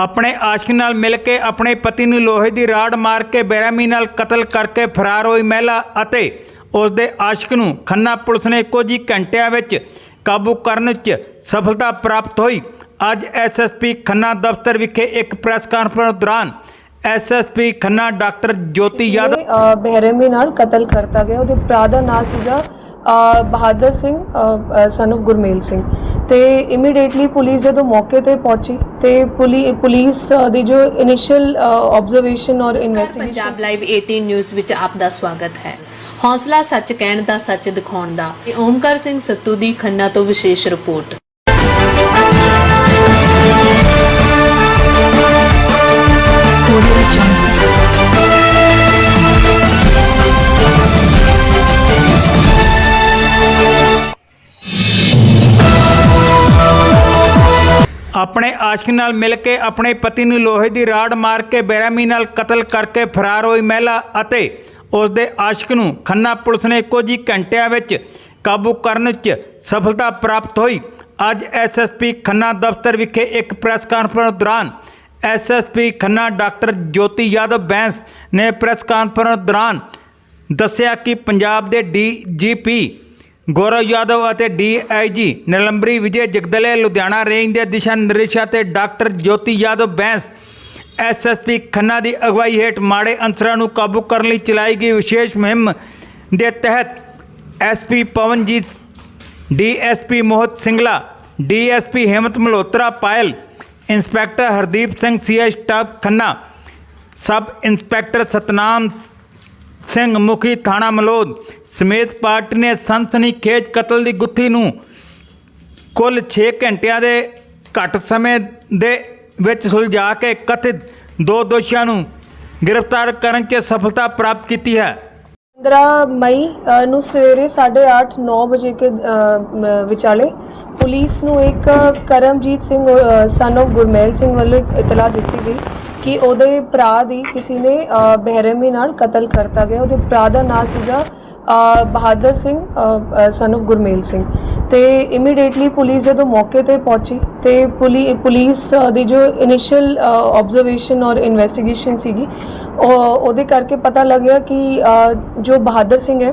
ਆਪਣੇ ਆਸ਼ਕ ਨਾਲ ਮਿਲ ਕੇ ਆਪਣੇ ਪਤੀ ਨੂੰ ਲੋਹੇ ਦੀ ਰਾੜ ਮਾਰ ਕੇ ਬੇਰਹਿਮੀ ਨਾਲ ਕਤਲ ਕਰਕੇ ਫਰਾਰ ਹੋਈ ਮਹਿਲਾ ਅਤੇ ਉਸ ਦੇ ਆਸ਼ਕ ਨੂੰ ਖੰਨਾ ਪੁਲਿਸ ਨੇ ਕੁਝ ਹੀ ਘੰਟਿਆਂ ਵਿੱਚ ਕਾਬੂ ਕਰਨ 'ਚ ਸਫਲਤਾ ਪ੍ਰਾਪਤ ਹੋਈ। ਅੱਜ ਐਸਐਸਪੀ ਖੰਨਾ ਦਫ਼ਤਰ ਵਿਖੇ ਇੱਕ ਪ੍ਰੈਸ ਕਾਨਫਰੰਸ ਦੌਰਾਨ ਐਸਐਸਪੀ ਖੰਨਾ ਡਾਕਟਰ ਜੋਤੀ ਯਾਦਵ ਬਹਿਰਮੀ ਨਾਲ ਕਤਲ ਕਰਤਾ ਗਿਆ। ਉਹਦੇ ਭਰਾ ਦਾ ਨਾਮ ਸੀਗਾ ਬਹਾਦਰ ਸਿੰਘ ਸਨ of ਗੁਰਮੇਲ ਸਿੰਘ। ਤੇ ਇਮੀਡੀਏਟਲੀ ਪੁਲਿਸ ਜਦੋਂ ਮੌਕੇ ਤੇ ਪਹੁੰਚੀ ਤੇ ਪੁਲੀ- ਪੁਲਿਸ ਦੀ ਜੋ ਇਨੀਸ਼ੀਅਲ ਆਬਜ਼ਰਵੇਸ਼ਨ ਔਰ ਨਮਸਕਾਰ ਇਨਵੈਸਟੀਗੇਸ਼ਨ ਪੰਜਾਬ ਲਾਈਵ 18 ਨਿਊਜ਼ ਵਿੱਚ ਆਪ ਦਾ ਸਵਾਗਤ ਹੈ। ਹੌਸਲਾ ਸੱਚ ਕਹਿਣ ਦਾ ਸੱਚ ਦਿਖਾਉਣ ਦਾ ਇਹ ਓਮਕਾਰ ਸਿੰਘ ਸੱਤੂ ਦੀ ਖੰਨਾ ਤੋਂ ਵਿਸ਼ੇਸ਼ ਰਿਪੋਰਟ। ਆਪਣੇ ਆਸ਼ਕ ਨਾਲ ਮਿਲ ਕੇ ਆਪਣੇ ਪਤੀ ਨੂੰ ਲੋਹੇ ਦੀ ਰਾੜ ਮਾਰ ਕੇ ਬੇਰਹਿਮੀ ਨਾਲ ਕਤਲ ਕਰਕੇ ਫਰਾਰ ਹੋਈ ਮਹਿਲਾ ਅਤੇ ਉਸ ਦੇ ਆਸ਼ਕ ਨੂੰ ਖੰਨਾ ਪੁਲਿਸ ਨੇ ਕੁਝ ਹੀ ਘੰਟਿਆਂ ਵਿੱਚ ਕਾਬੂ ਕਰਨ 'ਚ ਸਫਲਤਾ ਪ੍ਰਾਪਤ ਹੋਈ। ਅੱਜ ਐਸਐਸਪੀ ਖੰਨਾ ਦਫ਼ਤਰ ਵਿਖੇ ਇੱਕ ਪ੍ਰੈਸ ਕਾਨਫਰੰਸ ਦੌਰਾਨ ਐਸਐਸਪੀ ਖੰਨਾ ਡਾਕਟਰ ਜੋਤੀ ਯਾਦਵ ਬੈਂਸ ਨੇ ਪ੍ਰੈਸ ਕਾਨਫਰੰਸ ਦੌਰਾਨ ਦੱਸਿਆ ਕਿ ਪੰਜਾਬ ਦੇ ਡੀਜੀਪੀ ਗੌਰਵ ਯਾਦਵ ਅਤੇ ਡੀਆਈਜੀ ਨਿਲੰਬਰੀ ਵਿਜੇ ਜਗਦਲੇ, ਲੁਧਿਆਣਾ ਰੇਂਜ ਦੇ ਦਿਸ਼ਾ ਨਿਰਦੇਸ਼ਾਂ ਤੇ ਡਾਕਟਰ ਜੋਤੀ ਯਾਦਵ ਬੈਂਸ ਐਸਐਸਪੀ ਖੰਨਾ ਦੀ ਅਗਵਾਈ ਹੇਠ ਮਾੜੇ ਅੰਸਰਾਂ ਨੂੰ ਕਾਬੂ ਕਰਨ ਲਈ ਚਲਾਈ ਗਈ ਵਿਸ਼ੇਸ਼ ਮੁਹਿੰਮ ਦੇ ਤਹਿਤ SP Pavanjit DSP Mohit Singla DSP Himmat Malhotra Payal, inspector Hardeep Singh CI staff Khanna, sub inspector Satnam Singh ਮੁਖੀ ਥਾਣਾ ਮਲੋਦ ਸਮੇਤ ਪਾਰਟੀ ਨੇ ਸਨਸਨੀ ਖੇਜ ਕਤਲ ਦੀ ਗੁੱਥੀ ਨੂੰ ਕੁੱਲ 6 ਘੰਟਿਆਂ ਦੇ ਘੱਟ ਸਮੇਂ ਦੇ ਵਿੱਚ ਸੁਲਝਾ ਕੇ ਕਥਿਤ ਦੋ ਦੋਸ਼ੀਆਂ ਨੂੰ ਗ੍ਰਿਫਤਾਰ ਕਰਨ 'ਚ ਸਫਲਤਾ ਪ੍ਰਾਪਤ ਕੀਤੀ ਹੈ। 15 ਮਈ ਨੂੰ ਸਵੇਰੇ 8:30 9 ਵਜੇ ਕੇ ਵਿਚਾਲੇ ਪੁਲਿਸ ਨੂੰ ਇੱਕ ਕਰਮਜੀਤ ਸਿੰਘ ਸਨ of ਗੁਰਮੇਲ ਸਿੰਘ ਵੱਲੋਂ ਇੱਕ ਇਤਲਾਹ ਦਿੱਤੀ ਗਈ। ਕਿ ਉਹਦੇ ਭਰਾ ਦੀ ਕਿਸੇ ਨੇ ਬਹਿਰਮੀ ਨਾਲ ਕਤਲ ਕਰਤਾ ਗਿਆ। ਉਹਦੇ ਭਰਾ ਦਾ ਨਾਮ ਸੀਗਾ ਬਹਾਦਰ ਸਿੰਘ ਸਨ of ਗੁਰਮੇਲ ਸਿੰਘ। ਤੇ ਇਮੀਡੀਏਟਲੀ ਪੁਲਿਸ ਜਦੋਂ ਮੌਕੇ ਤੇ ਪਹੁੰਚੀ ਤੇ ਪੁਲੀ- ਪੁਲਿਸ ਦੀ ਜੋ ਇਨੀਸ਼ੀਅਲ ਆਬਜ਼ਰਵੇਸ਼ਨ ਔਰ ਇਨਵੈਸਟੀਗੇਸ਼ਨ ਸੀਗੀ, ਉਹ, ਉਹਦੇ ਕਰਕੇ ਪਤਾ ਲੱਗਿਆ ਕਿ ਜੋ ਬਹਾਦਰ ਸਿੰਘ ਹੈ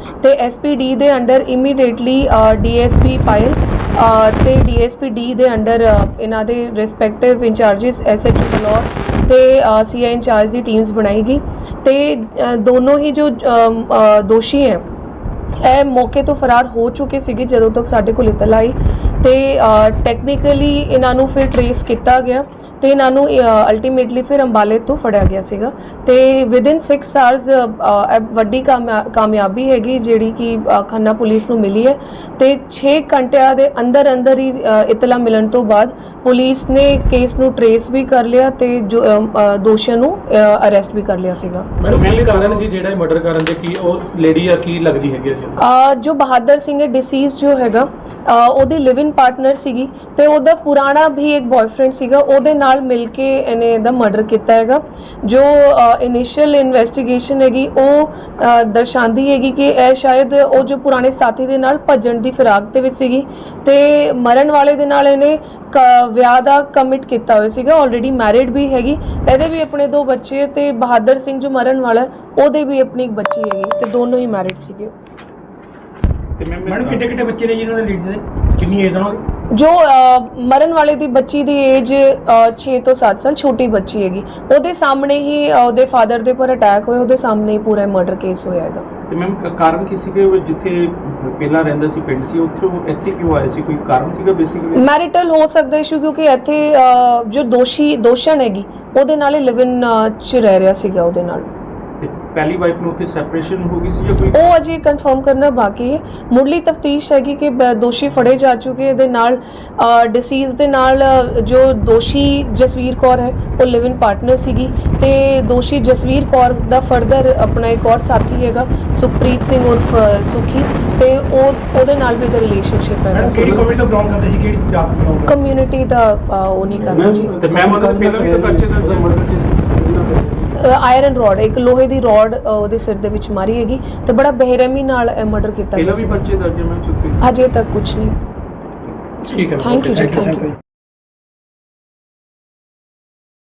ਤੇ ਐਸਪੀਡੀ ਦੇ ਅੰਡਰ ਇਮੀਡੀਏਟਲੀ ਡੀਐਸਪੀ ਪਾਇਲ ਅ, ਤੇ ਡੀਐਸਪੀ ਡੀ ਦੇ ਅੰਡਰ ਇਹਨਾਂ ਦੇ ਰਿਸਪੈਕਟਿਵ ਇੰਚਾਰजेस ਐਸਐਚਓ ਬਲੌਰ ਤੇ ਸੀਆਈ ਇੰਚਾਰਜ ਦੀ ਟੀਮਸ ਬਣਾਈ ਗਈ। ਤੇ ਦੋਨੋਂ ਹੀ ਜੋ ਦੋਸ਼ੀ ਹੈ ਇਹ ਮੌਕੇ ਤੋਂ ਫਰਾਰ ਹੋ ਚੁੱਕੇ ਸੀਗੇ ਜਦੋਂ ਤੱਕ ਸਾਡੇ ਕੋਲ ਇਤਲਾ ਆਈ। ਤੇ ਟੈਕਨੀਕਲੀ ਇਹਨਾਂ ਨੂੰ ਫਿਰ ਟਰੇਸ ਕੀਤਾ ਗਿਆ। ਤੇ ਇਹਨਾਂ ਨੂੰ ਅਲਟੀਮੇਟਲੀ ਫਿਰ ਅੰਬਾਲੇ ਤੋਂ ਫੜਿਆ ਗਿਆ ਸੀਗਾ। ਤੇ ਵਿਦਿਨ 6 ਆਵਰਸ ਵੱਡੀ ਕਾਮਯਾ- ਕਾਮਯਾਬੀ ਹੈਗੀ ਜਿਹੜੀ ਕਿ ਖੰਨਾ ਪੁਲਿਸ ਨੂੰ ਮਿਲੀ ਹੈ। ਤੇ 6 ਘੰਟਿਆਂ ਦੇ ਅੰਦਰ ਅੰਦਰ ਹੀ ਇਤਲਾ ਮਿਲਣ ਤੋਂ ਬਾਅਦ ਪੁਲਿਸ ਨੇ ਕੇਸ ਨੂੰ ਟਰੇਸ ਵੀ ਕਰ ਲਿਆ ਤੇ ਜੋ ਦੋਸ਼ੀਆਂ ਨੂੰ ਅਰੈਸਟ ਵੀ ਕਰ ਲਿਆ ਸੀਗਾ। ਮੈਨੂੰ ਮੇਨ ਕਾਰਨ ਸੀ ਜਿਹੜਾ ਮਰਡਰ ਕਰਨ ਦੇ? ਕੀ ਉਹ ਲੇਡੀ ਆ ਕੀ ਲੱਗਦੀ ਹੈਗੀ ਸੀ ਅ, ਜੋ ਬਹਾਦਰ ਸਿੰਘ ਹੈ ਡਿਸੀਜ਼ ਜੋ ਹੈਗਾ ਉਹਦੀ ਲਿਵ ਇਨ ਪਾਰਟਨਰ ਸੀਗੀ ਤੇ ਉਹਦਾ ਪੁਰਾਣਾ ਵੀ ਇੱਕ ਬॉयਫ੍ਰੈਂਡ ਸੀਗਾ ਉਹਦੇ ਨਾਲ ਮਿਲ ਕੇ ਇਹਨੇ ਇਹਦਾ ਮਰਡਰ ਕੀਤਾ ਹੈਗਾ। ਜੋ ਇਨੀਸ਼ੀਅਲ ਇਨਵੈਸਟੀਗੇਸ਼ਨ ਹੈਗੀ ਉਹ ਦਰਸਾਉਂਦੀ ਹੈਗੀ ਕਿ ਇਹ ਸ਼ਾਇਦ ਉਹ ਜੋ ਪੁਰਾਣੇ ਸਾਥੀ ਦੇ ਨਾਲ ਭੱਜਣ ਦੀ ਫਿਰਾਕ ਦੇ ਵਿੱਚ ਸੀਗੀ ਤੇ ਮਰਨ ਵਾਲੇ ਦੇ ਨਾਲ ਇਹਨੇ ਵਿਆਹ ਦਾ ਕਮਿਟ ਕੀਤਾ ਹੋਇਆ ਸੀਗਾ ਆਲਰੇਡੀ ਮੈਰਿਡ ਵੀ ਹੈਗੀ। ਇਹਦੇ ਵੀ ਆਪਣੇ ਦੋ ਬੱਚੇ ਤੇ ਬਹਾਦਰ ਸਿੰਘ ਜੋ ਮਰਨ ਵਾਲਾ ਉਹਦੇ ਵੀ ਆਪਣੀ ਇੱਕ ਬੱਚੀ ਹੈਗੀ ਤੇ ਦੋਨੋਂ ਹੀ ਮੈਰਿਡ ਸੀਗੇ। ਤੇ ਮੈਡਮ ਕਿੱਡੇ ਕਿੱਡੇ ਬੱਚੇ ਨੇ ਜਿਹਨਾਂ ਦੇ ਲੀਡ ਦੇ? ਕਿੰਨੀ ਏਜ ਦੀ? ਜੋ ਮਰਨ ਵਾਲੇ ਦੀ ਬੱਚੀ ਦੀ ਏਜ 6 ਤੋਂ 7 ਸਾਲ ਛੋਟੀ ਬੱਚੀ ਹੈਗੀ। ਉਹਦੇ ਸਾਹਮਣੇ ਹੀ ਉਹਦੇ ਫਾਦਰ ਦੇ ਉੱਪਰ ਅਟੈਕ ਹੋਇਆ ਉਹਦੇ ਸਾਹਮਣੇ ਹੀ ਪੂਰਾ ਮਰਡਰ ਕੇਸ ਹੋਇਆ ਹੈਗਾ ਤੇ ਮੈਮ ਕਾਰਨ ਕੀ ਸੀ ਕਿ ਉਹ ਜਿੱਥੇ ਪਹਿਲਾਂ ਰਹਿੰਦਾ ਸੀ ਪਿੰਡ ਸੀ ਉੱਥੇ ਉਹ ਇੱਥੇ ਕਿਉਂ ਆਇਆ ਸੀ? ਕੋਈ ਕਾਰਨ ਸੀਗਾ ਬੇਸਿਕਲੀ ਮੈਰਿਟਲ ਹੋ ਸਕਦਾ ਇਸ਼ੂ ਕਿਉਂਕਿ ਇੱਥੇ ਜੋ ਦੋਸ਼ੀ ਦੋਸ਼ਣ ਹੈਗੀ ਉਹਦੇ ਨਾਲ ਲਿਵ ਇਨ ਚ ਰਹਿ ਰਿਹਾ ਸੀਗਾ ਉਹਦੇ ਨਾਲ। ਪਹਿਲੀ ਵਾਈਫ ਨੂੰ ਉੱਥੇ ਸੈਪਰੇਸ਼ਨ ਹੋ ਗਈ ਸੀ ਜਾਂ ਕੋਈ? ਉਹ ਅਜੇ ਕਨਫਰਮ ਕਰਨਾ ਬਾਕੀ ਹੈ। ਮੁੱਢਲੀ ਤਫਤੀਸ਼ ਹੈਗੀ ਕਿ ਬ- ਦੋਸ਼ੀ ਫੜੇ ਜਾ ਚੁੱਕੇ ਇਹਦੇ ਨਾਲ ਡਿਸੀਜ਼ ਦੇ ਨਾਲ ਅ, ਜੋ ਦੋਸ਼ੀ ਜਸਵੀਰ ਕੌਰ ਹੈ ਉਹ ਲਿਵ ਇਨ ਪਾਰਟਨਰ ਸੀਗੀ। ਤੇ ਦੋਸ਼ੀ ਜਸਵੀਰ ਕੌਰ ਦਾ ਫਰਦਰ ਆਪਣਾ ਇੱਕ ਹੋਰ ਸਾਥੀ ਹੈਗਾ ਸੁਖਪ੍ਰੀਤ ਸਿੰਘ ਉਰਫ ਅ, ਸੁਖੀ। ਤੇ ਉਹ ਉਹਦੇ ਨਾਲ ਵੀ ਦਾ ਰਿਲੇਸ਼ਨਸ਼ਿਪ ਮੈਡਮ ਕਿਹੜੀ ਕਮਿਊਨਿਟੀ ਤੋਂ ਬਿਲੋਂਗ ਕਰਦੇ ਸੀ? ਕਿਹੜੀ ਜਾਤ ਤੋਂ belong ਕਰਦੇ? ਕਮਿਊਨਿਟੀ ਦਾ ਅ, ਉਹ ਨਹੀਂ ਕਰਨਾ ਜੀ। ਤੇ ਮੈਮ ਉਹਦਾ ਪਹਿਲਾਂ ਵੀ ਤਾਂ ਬੱਚੇ ਦਾ ਆਇਰਨ ਰੋਡ ਇੱਕ ਲੋਹੇ ਦੀ ਰੋਡ ਉਹਦੇ ਸਿਰ ਦੇ ਵਿੱਚ ਮਾਰੀ ਹੈਗੀ ਤੇ ਬੜਾ ਬੇਰਹਿਮੀ ਨਾਲ ਮਰਡਰ ਕੀਤਾ ਗਿਆ ਪਹਿਲਾਂ ਵੀ ਸੀ। ਬੱਚੇ ਦਾ ਜਿਵੇਂ ਚੁੱਕੇ ਅਜੇ ਤੱਕ ਕੁਝ ਨਹੀਂ। ਠੀਕ ਹੈ। Thank you ji. Thank you